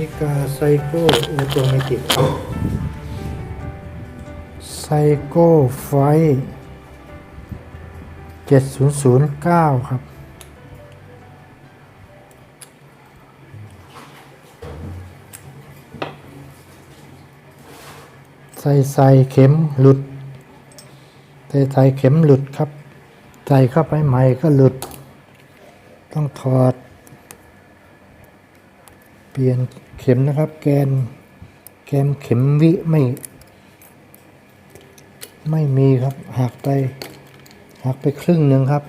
ฬิกาไซโก้ออโตเมติกไซโก้ไฟ7009ครับ ใส่ใส่เข็มหลุด ใส่ใส่เข็มหลุดครับ ใส่เข้าไปใหม่ก็หลุด ต้องถอด เปลี่ยนเข็มนะครับ แกนแกนเข็มวิไม่ ไม่มีครับหักไปหักไปครึ่งหนึ่งครับ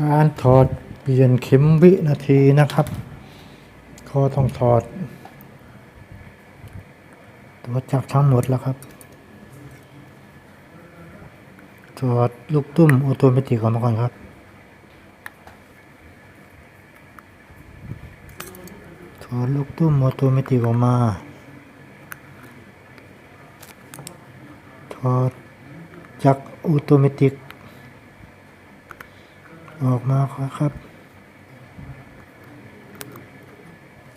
การถอดเปลี่ยนเข็มวินาทีนะครับก็ต้องถอดตัวจักทั้งหมดแล้วครับ ถ อดลูกตุ้มออโตเมติกออกมาก่อนครับ ถอดลูกตุ้มออโตเมติกออกมา ถอดจักออโตเมติก ออกมาครับ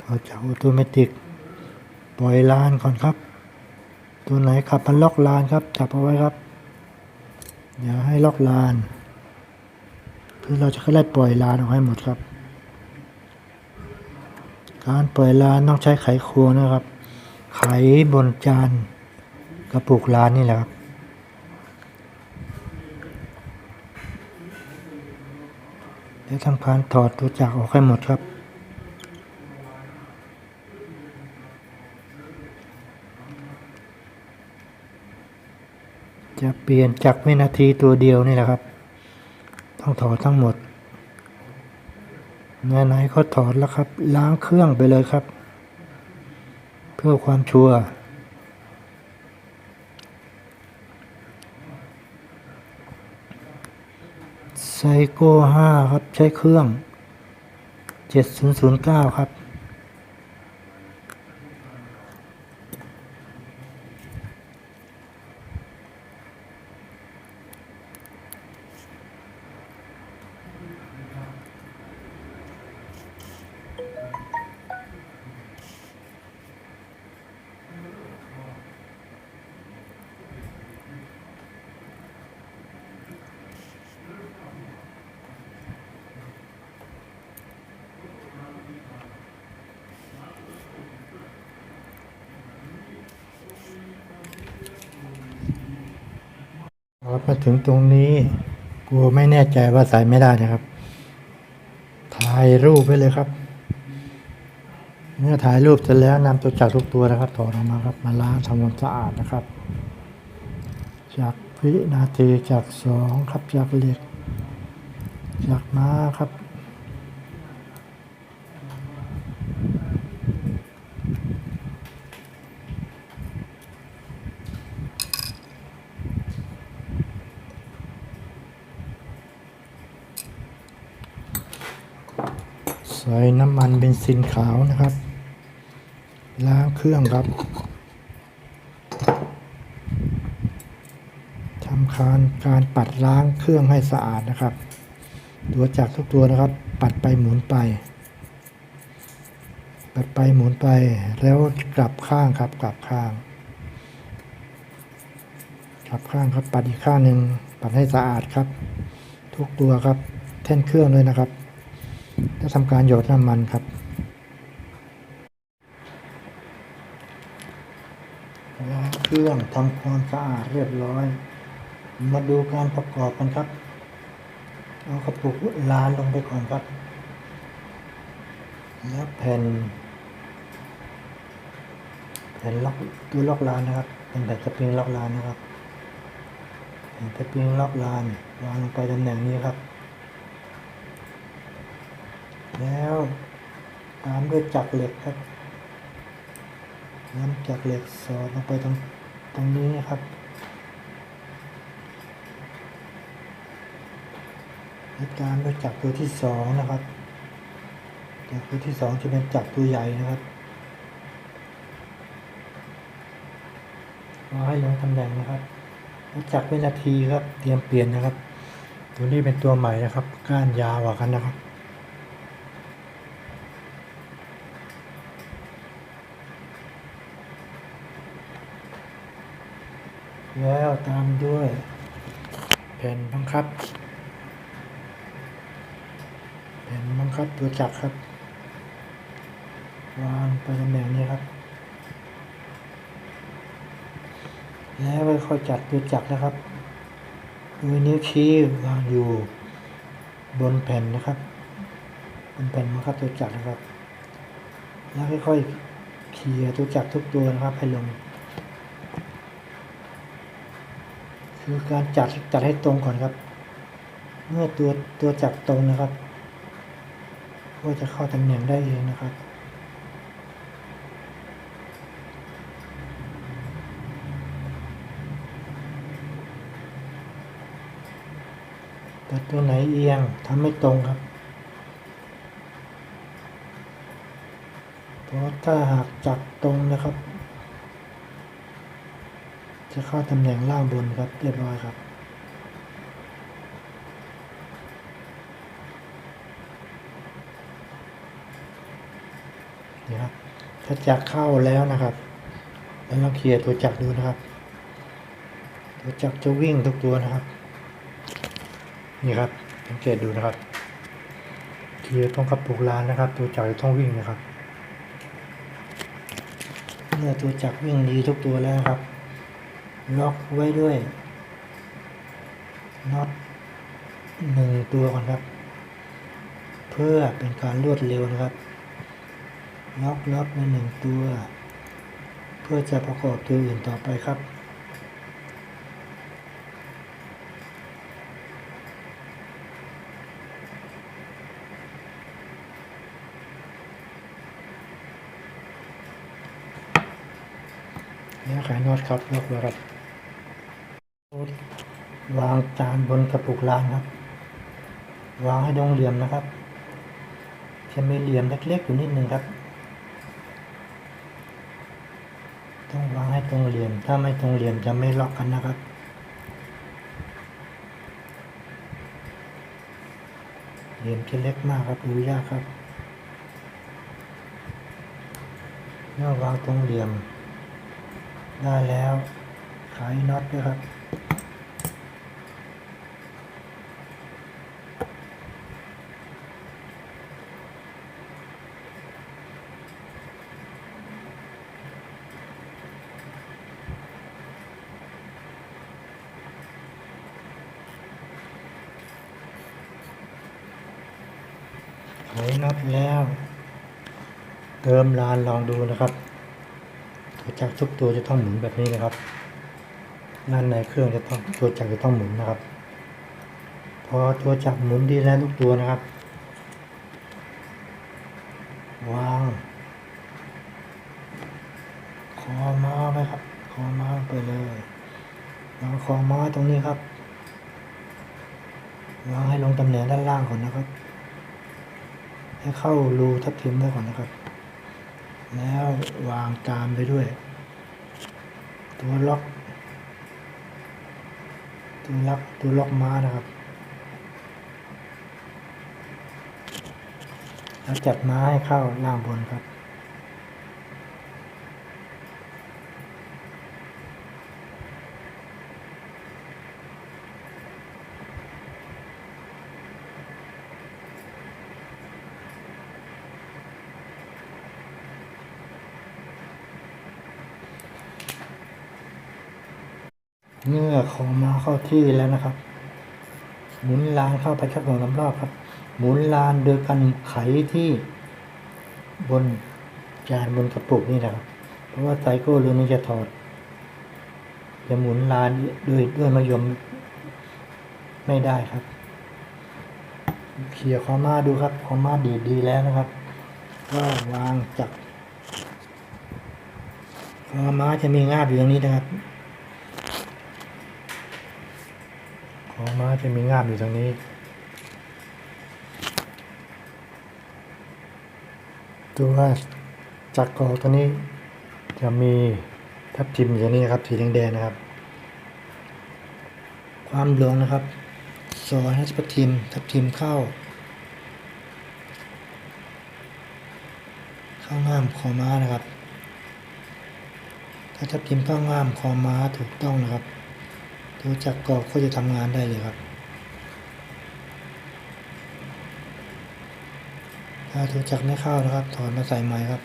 ถอดจากออโตเมติก ปล่อยลานก่อนครับ ตัวไหนขับมันล็อกลานครับ จับเอาไว้ครับ อย่าให้ล็อกลานคือเราจะได้ปล่อยลานออกให้หมดครับ การปล่อยลานต้องใช้ไขควงนะครับ ไขบนจานกระปุกลานนี่แหละครับและทำการถอดตัวจักรออกให้หมดครับ จะเปลี่ยนจากวินาทีตัวเดียวนี่แหละครับ ต้องถอดทั้งหมดไหนๆก็ถอดแล้วครับ ล้างเครื่องไปเลยครับ เพื่อความชัวร์ไซโก้5ครับใช้เครื่อง 7009 ครับ พอมาถึงตรงนี้กลัวไม่แน่ใจว่าใส่ไม่ได้นะครับ ถ่ายรูปไปเลยครับ เมื่อถ่ายรูปเสร็จแล้วนำตัวจักรทุกตัวนะครับถอดออกมาครับ มาล้างทำความสะอาดนะครับ จากพินาทีจากสองครับจากเหล็กจากม้าครับ ใส่น้ำมันเบนซินขาวนะครับ ล้างเครื่องครับทำการการปัดล้างเครื่องให้สะอาดนะครับตัวจักทุกตัวนะครับ ปัดไปหมุนไป ปัดไปหมุนไปแล้วกลับข้างครับกลับข้าง กลับข้างครับปัดอีกข้างหนึ่งปัดให้สะอาดครับ ทุกตัวครับ แท่นเครื่องเลยนะครับ ทำการหยดน้ำมันครับ ล้างเครื่องทำความสะอาดเรียบร้อย มาดูการประกอบกันครับ เอากระปุกลานลงไปก่อนครับ แล้วแผ่น แผ่นล็อกตัวล็อกลานนะครับ เป็นแบบสปริงล็อกลานนะครับแผ่นสปริงล็อกลานวางลงไปตำแหน่งนี้ครับ แล้วตามด้วยจักเหล็กครับน้ำจักเหล็กสอดลงไปตรงตรงนี้นะครับแล้วตามด้วยจักตัวที่สองนะครับจักตัวที่สองจะเป็นจักตัวใหญ่นะครับวางให้ลงตำแหน่งนะครับจักวินาทีครับ เตรียมเปลี่ยนนะครับ ตัวนี้เป็นตัวใหม่นะครับ ก้านยาวกว่ากันนะครับ แล้วตามด้วย แผ่นบังคับ แผ่นบังคับตัวจักรครับ วางไปตำแหน่งนี้ครับ แล้วค่อยจัดตัวจักรนะครับโดยนิ้วชี้วางอยู่ บนแผ่นนะครับบนแผ่นบังคับตัวจักรนะครับ แล้วค่อยๆเคลียร์ตัวจักรทุกตัวนะครับให้ลง คือการจัดจัดให้ตรงก่อนครับ เมื่อตัวตัวจักรตรงนะครับ ก็จะเข้าตำแหน่งได้เองนะครับแต่ตัวไหนเอียงทำไม่ตรงครับ เพราะถ้าหากจับตรงนะครับ จะเข้าตำแหน่งล่างบนครับเรียบร้อยครับ นี่ครับ ถ้าจักรเข้าแล้วนะครับ แล้วเราเคลียร์ตัวจักรดูนะครับ ตัวจักรจะวิ่งทุกตัวนะครับ นี่ครับสังเกตดูนะครับเคลียร์ตรงกระปุกลานนะครับ ตัวจักรจะต้องวิ่งนะครับเมื่อตัวจักรวิ่งดีทุกตัวแล้วครับ ล็อกไว้ด้วยน็อตหนึ่งตัวก่อนครับ เพื่อเป็นการรวดเร็วนะครับ ล็อกล็อกไว้หนึ่งตัว เพื่อจะประกอบตัวอื่นต่อไปครับแล้วขายน็อตครับล็อกไว้ครับ วางจานบนกระปุกลางครับ วางให้ตรงเหลี่ยมนะครับจะมีเหลี่ยมเล็กๆอยู่นิดนึงครับ ต้องวางให้ตรงเหลี่ยม ถ้าไม่ตรงเหลี่ยมจะไม่ล็อกกันนะครับ เหลี่ยมจะเล็กมากครับดูยากครับเมื่อวางตรงเหลี่ยม ได้แล้วไขน็อตด้วยครับ ไขน็อตแล้ว เติมลานลองดูนะครับตัวจักรทุกตัวจะต้องหมุนแบบนี้นะครับด้านในเครื่องจะต้องตัวจักรจะต้องหมุนนะครับ พอตัวจักรหมุนดีแล้วทุกตัวนะครับวางคอม้าไว้ครับคอม้าไปเลยวางคอม้าตรงนี้ครับวางให้ลงตำแหน่งด้านล่างก่อนนะครับ ให้เข้ารูทับทิมได้ก่อนนะครับ แล้ววางตามไปด้วย ตัวล็อก ตัวล็อกตัวล็อกม้านะครับ แล้วจัดม้าให้เข้าล่างบนครับ เมื่อของมาเข้าที่แล้วนะครับ หมุนลานเข้าไปสักสองสารอบครับ หมุนลานโดยการไขที่บนจานบนกระปุกนี่นะครับ เพราะว่าไซโก้เรือนี้จะถอด จะหมุนลานด้วยด้วยมะยมไม่ได้ครับเขี่ยคอมาดูครับคอมาดีดดีแล้วนะครับ ก็วางจับคอม้าจะมีงาบอยู่ตรงนี้นะครับ ขอม้าจะมีง่ามอยู่ตรงนี้ตัวจักรอตัวนี้จะมีทับทิมอยู่ตรงนี้นะครับสีแดงๆนะครับ ความลงนะครับสอนให้ทับทิมทับทิมเข้า เข้าง่ามคอม้านะครับ ถ้าทับทิมเข้าง่ามคอม้าถูกต้องนะครับ ดูจากกรอบก็จะทำงานได้เลยครับ ถ้าถูกจักไม่เข้านะครับ ถอนมาใส่ใหม่ครับ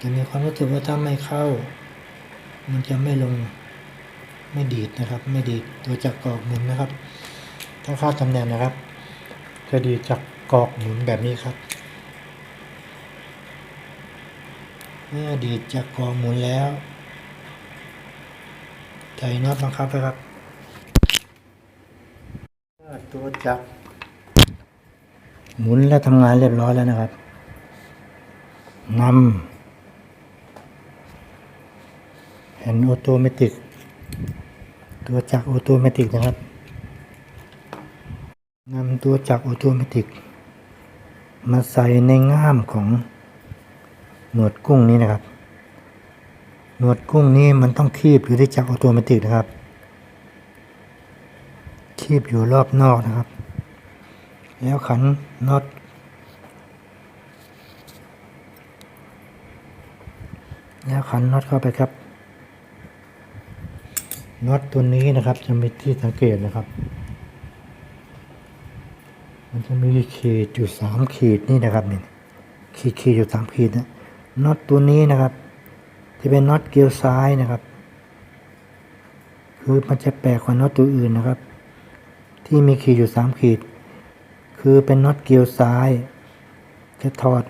จะมีความรู้สึกว่าถ้าไม่เข้า มันจะไม่ลงไม่ดีดนะครับ ไม่ดีดตัวจักรกอกหมุนนะครับ ถ้าเข้าตำแหน่งนะครับ จะดีจักรกอกหมุนแบบนี้ครับ เมื่อดีดจักกอกหมุนแล้วใส่น็อตบังคับนะครับตัวจักรหมุนและทำงานเรียบร้อยแล้วนะครับนำแผ่นออโตเมติก ตัวจักรออโตเมติกนะครับนำตัวจักรออโตเมติก มาใส่ในง่ามของ หนวดกุ้งนี้นะครับ หนวดกุ้งนี้มันต้องคีบอยู่ที่จักรออโตเมติกนะครับ คีบอยู่รอบนอกนะครับ แล้วขันน็อตแล้วขันน็อตเข้าไปครับน็อตตัวนี้นะครับ จะมีที่สังเกตนะครับ มันจะมีขีดอยู่สามขีดนี่นะครับนี่ขีดขีดอยู่สามขีดนะ น็อตตัวนี้นะครับที่เป็นน็อตเกลียวซ้ายนะครับ คือมันจะแปลกกว่าน็อตตัวอื่นนะครับ ที่มีขีดอยู่สามขีด คือเป็นน็อตเกลียวซ้าย จะถอด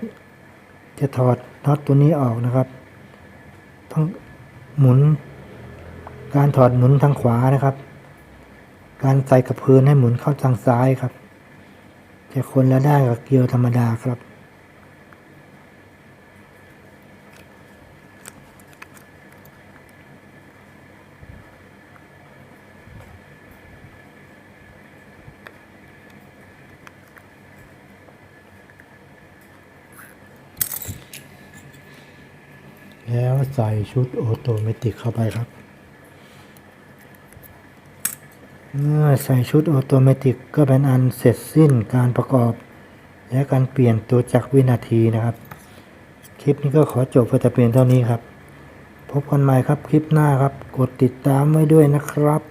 จะถอดน็อตตัวนี้ออกนะครับ ต้องหมุน การถอดหมุนทางขวานะครับ การใส่กระเพลินให้หมุนเข้าทางซ้ายครับ จะคนละด้านกับเกลียวธรรมดาครับ ใส่ชุดออโตเมติกเข้าไปครับเมื่อใส่ชุดออโตเมติกก็เป็นอันเสร็จสิ้นการประกอบ และการเปลี่ยนตัวจักรวินาทีนะครับ คลิปนี้ก็ขอจบไปแต่เพียนเท่านี้ครับ พบกันใหม่ครับคลิปหน้าครับ กดติดตามไว้ด้วยนะครับ